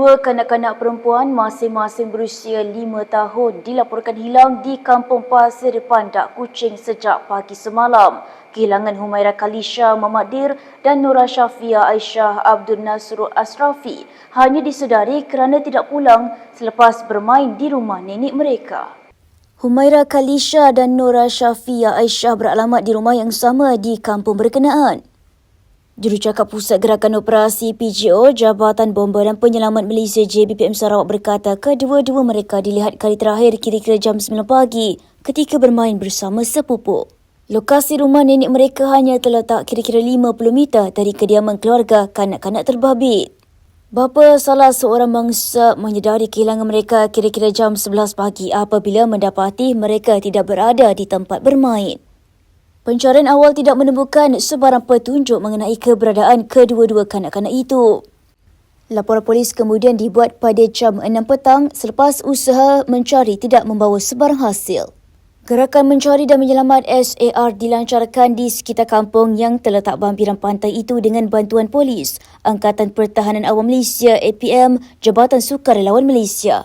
Dua kanak-kanak perempuan masing-masing berusia lima tahun dilaporkan hilang di Kampung Pasir Pandak Kuching sejak pagi semalam. Kehilangan Humaira Kalisha Mamadir dan Nura Syafia Aisyah Abdul Nasrul Asrafi hanya disedari kerana tidak pulang selepas bermain di rumah nenek mereka. Humaira Kalisha dan Nura Syafia Aisyah beralamat di rumah yang sama di kampung berkenaan. Jurucakap Pusat Gerakan Operasi PGO Jabatan Bomba dan Penyelamat Malaysia JBPM Sarawak berkata kedua-dua mereka dilihat kali terakhir kira-kira jam 9 pagi ketika bermain bersama sepupu. Lokasi rumah nenek mereka hanya terletak kira-kira 50 meter dari kediaman keluarga kanak-kanak terbabit. Bapa salah seorang mangsa menyedari kehilangan mereka kira-kira jam 11 pagi apabila mendapati mereka tidak berada di tempat bermain. Pencarian awal tidak menemukan sebarang petunjuk mengenai keberadaan kedua-dua kanak-kanak itu. Laporan polis kemudian dibuat pada jam 6 petang selepas usaha mencari tidak membawa sebarang hasil. Gerakan mencari dan menyelamat SAR dilancarkan di sekitar kampung yang terletak bampiran pantai itu dengan bantuan polis, Angkatan Pertahanan Awam Malaysia APM, Jabatan Sukarelawan Malaysia.